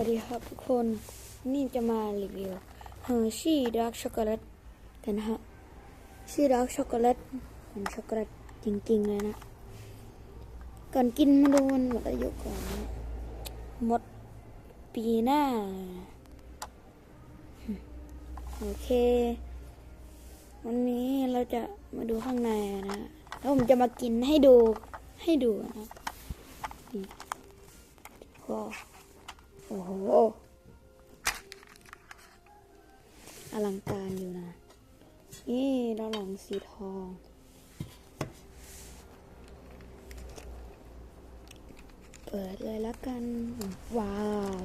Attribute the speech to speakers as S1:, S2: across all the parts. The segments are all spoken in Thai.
S1: วัสดีครับทุกคน นี่จะมารีวิวเฮอร์ชี่ดาร์กช็อกโกแลตกันนะฮะชื่อดาร์กช็อกโกแลตเป็นช็อกโกแลตจริงๆเลยนะ ก่อนกินมาดูมันหมดอายุก่อนหมดปีหน้า โอเค วันนี้เราจะมาดูข้างในนะ แล้วผมจะมากินให้ดูให้ดูนะนี่ก็ โอ้โห อลังการอยู่นะ นี่ด้านหลังสีทอง เปิดเลยแล้วกัน ว้าว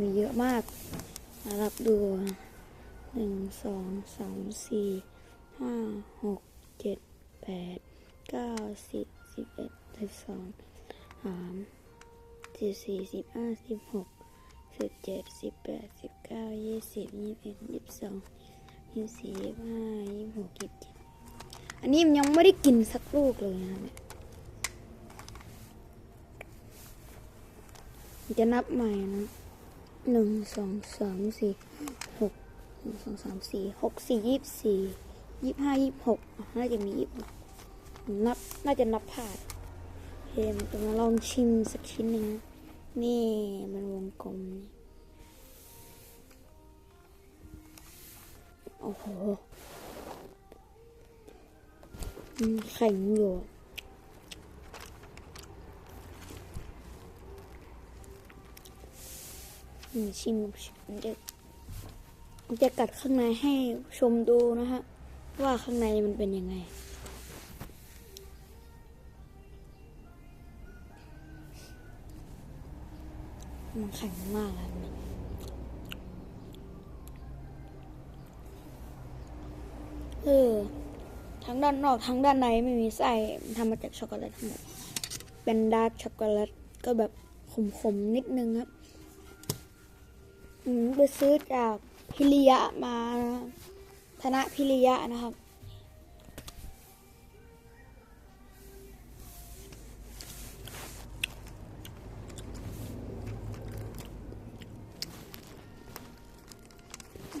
S1: มีเยอะมากมารับดูหนึ่งสองสามสี่ห้าหกเจ็ดแปดเก้าสิบสิบเอ็ดสิบสองสาม สิบสี่สิบห้าสิบหกสิบเจ็ดสิบแปดสิบเก้ายี่สิบยี่สิบเอ็ดยี่สิบสองยี่สิบสี่ยี่สิบห้ายี่สิบหกยี่สิบเจ็ดอันนี้มันยังไม่ได้กินสักลูกเลยนะเนี่ยจะนับใหม่นะหนึ่งสองสามสี่หกหนึ่งสองสามสี่หกสี่ยี่สิบสี่ยี่สิบห้ายี่สิบหกน่าจะมียี่สิบนับ น่าจะนับผ่าน เคมันจะมาลองชิมสักชิ้นหนึ่งนะนี่มันวงกลมนี่โอ้โหมันแข็งอยู่ชิมชิมเด็กจะกัดข้างในให้ชมดูนะฮะ ว่าข้างในมันเป็นยังไง มันแข็งมากอะนี่เอทั้งด้านนอกทั้งด้านในไม่มีไส้ทำมาจากช็อกโกแลตทั้งหมดเป็นดาร์กช็อกโกแลตก็แบบขมๆนิดนึงครับอืมไปซื้อจากพิริยะมานะธนพิริยะนะครับ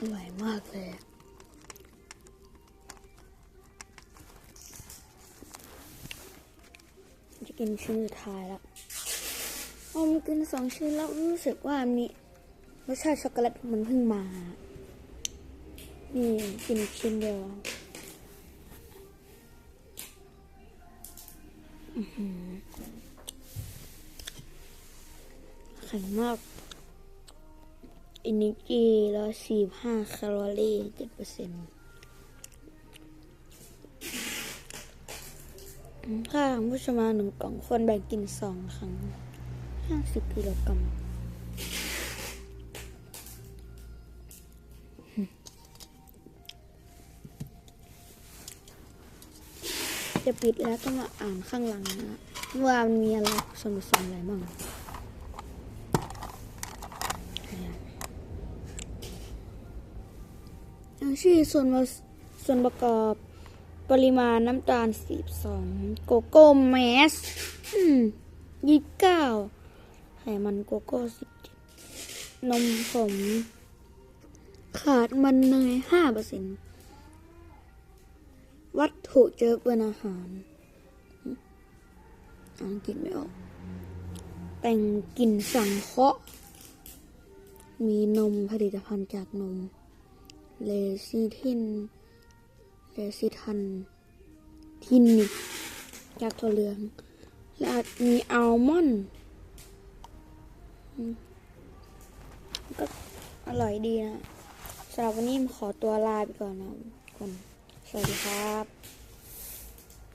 S1: อร่อยมากเลยจะกินชิ้นสุดท้ายแล้วผมกินสองชิ้นแล้วรู้สึกว่ามีรสชาติช็อกโกแลตมันเพิ่งมา นี่กินชิ้นเดียวแข็งมาก อินิกีแล้วสี่ห้าแคลอรี่เจ็ดเปอร์เซ็นต์ถ้าผู้ชมมาหนึ่งกล่องคนแบ่งกินสองครั้งห้าสิบกิโลกรัมจะปิดแล้วต้องมาอ่านข้างหลังนะว่ามันมีอะไรส่วนผสมอะไรบ้างอย่าง ชื่อส่วนสส่วนประกอบปริมาณน้ำตาล42โกโก้แมสอืมยี่เก้าไขมันโกโก้17นมผงขาดมันเนย5%เปอร์เซ็นต์วัตถุเจอเป็นอาหารอ่านกินไม่ออก แต่งกลิ่นสังเคราะห์มีนมผลิตภัณฑ์จากนม เลซิทินเลซิทัน ทินนิกจากถั่วเหลือง และมีอัลมอนด์ก็อร่อยดีนะสำหรับวันนี้ขอตัวลาไปก่อนนะทุกคนสวัสดีครับ